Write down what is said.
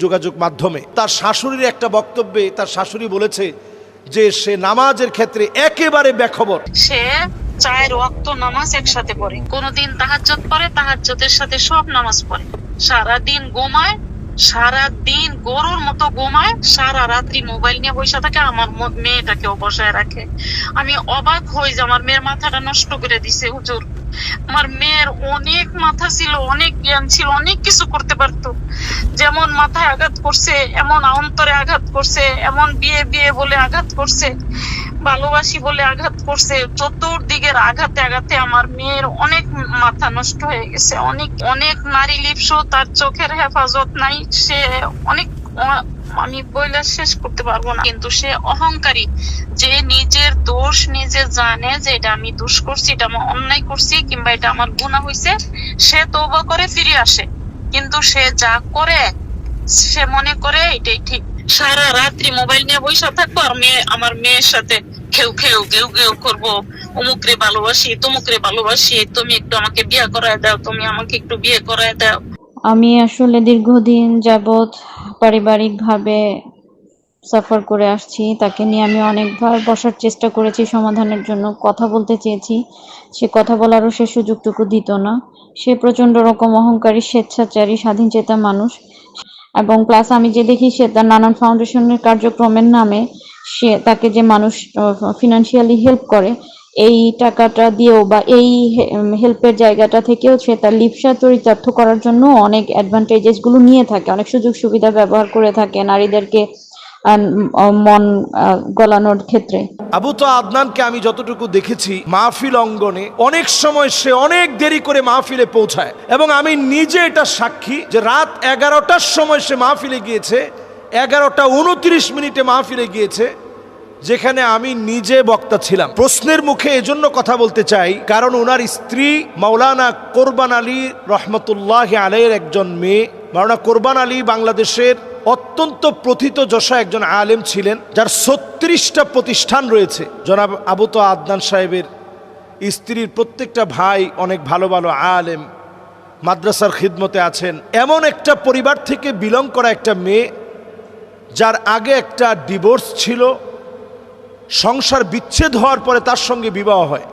যোগাযোগ মাধ্যমে। তার শাশুড়ির একটা বক্তব্যে তার শাশুড়ি বলেছে যে সে নামাজের ক্ষেত্রে একেবারে বেখবর। সে চায়ের ওয়াক্ত নামাজ একসাথে পড়ে। কোনদিন তাহাজ্জত পড়ে তাহাজ্জতের সাথে সব নামাজ পড়ে। সারা দিন ঘুমায় সারা দিন গরুর মতো ঘুমায়, সারা রাত্রি মোবাইল নিয়ে বসে থাকে, আমার ম- মেয়েটাকেও বসায় রাখে। আমি অবাক হই যে আমার মেয়ের মাথাটা নষ্ট করে দিছে, হুজুর। আমার মেয়ের অনেক মাথা ছিল, অনেক জ্ঞান ছিল, অনেক কিছু করতে পারতো। যেমন মাথায় আঘাত করছে, এমন অন্তরে আঘাত করছে, এমন বিয়ে বিয়ে বলে আঘাত করছে, ভালোবাসি বলে আঘাত করছে, চতুর্দিকের আঘাতে আঘাতে আমার মেয়ের অনেক মাথা নষ্ট হয়ে গেছে। অনেক অনেক নারী লিপস তার চোখের হেফাজত নাই, সে অনেক শেষ করতে পারব না। কিন্তু সে অহংকারী, যে নিজের দোষ নিজে জানে যে এটা আমি দোষ করছি, এটা আমি অন্যায় করছি কিংবা এটা আমার গুণা হয়েছে সে করে ফিরে আসে। কিন্তু সে যা করে, সে মনে করে এটাই ঠিক। সারা রাত্রি মোবাইল নিয়ে বসে থাকব আর মেয়ে, আমার মেয়ের সাথে খেউ খেউ, গেউ গেউ করব। অমুক রে ভালোবাসি তমুক রে ভালোবাসি, তুমি একটু আমাকে বিয়ে করায় দাও, তুমি আমাকে একটু বিয়ে করায় দাও। আমি আসলে দীর্ঘদিন যাবৎ পারিবারিকভাবে সাফার করে আসছি। তাকে নিয়ে আমি অনেকবার বসার চেষ্টা করেছি, সমাধানের জন্য কথা বলতে চেয়েছি। সে কথা বলারও সে সুযোগটুকু দিত না। সে প্রচণ্ড রকম অহংকারী, স্বেচ্ছাচারী, স্বাধীন চেতা মানুষ। এবং প্লাস আমি যে দেখি সে তার নানান ফাউন্ডেশনের কার্যক্রমের নামে সে তাকে যে মানুষ ফিনান্সিয়ালি হেল্প করে এই টাকাটা দিয়েও বা এই হেল্পের জায়গাটা থেকেও সে তার লিপসা চরিতার্থ করার জন্য অনেক অ্যাডভান্টেজেসগুলো নিয়ে থাকে। অনেক সুযোগ সুবিধা ব্যবহার করে থাকে নারীদেরকে মন গলানোর ক্ষেত্রে। আবু তো আদনানকে আমি যতটুকু দেখেছি মাহফিল অঙ্গনে অনেক সময় সে অনেক দেরি করে মাহফিলে পৌঁছায় এবং আমি নিজে এটা সাক্ষী যে রাত এগারোটার সময় সে মাহফিলে গিয়েছে, এগারোটা উনত্রিশ মিনিটে মাহফিলে গিয়েছে। যেখানে আমি নিজে বক্তা ছিলাম। প্রশ্নের মুখে এজন্য কথা বলতে চাই, কারণ ওনার স্ত্রী মাওলানা কোরবান আলী রহমতুল্লাহ আলের একজন মেয়ে। মাওলানা কোরবান আলী বাংলাদেশের অত্যন্ত প্রথিত যশা একজন আলেম ছিলেন, যার ছত্রিশটা প্রতিষ্ঠান রয়েছে। জনাব আবুত আদনান সাহেবের স্ত্রীর প্রত্যেকটা ভাই অনেক ভালো ভালো আলেম, মাদ্রাসার খিদমতে আছেন। এমন একটা পরিবার থেকে বিলং করা একটা মেয়ে, যার আগে একটা ডিভোর্স ছিল। সংসার বিচ্ছেদ হওয়ার পরে তার সঙ্গে বিবাহ হয়।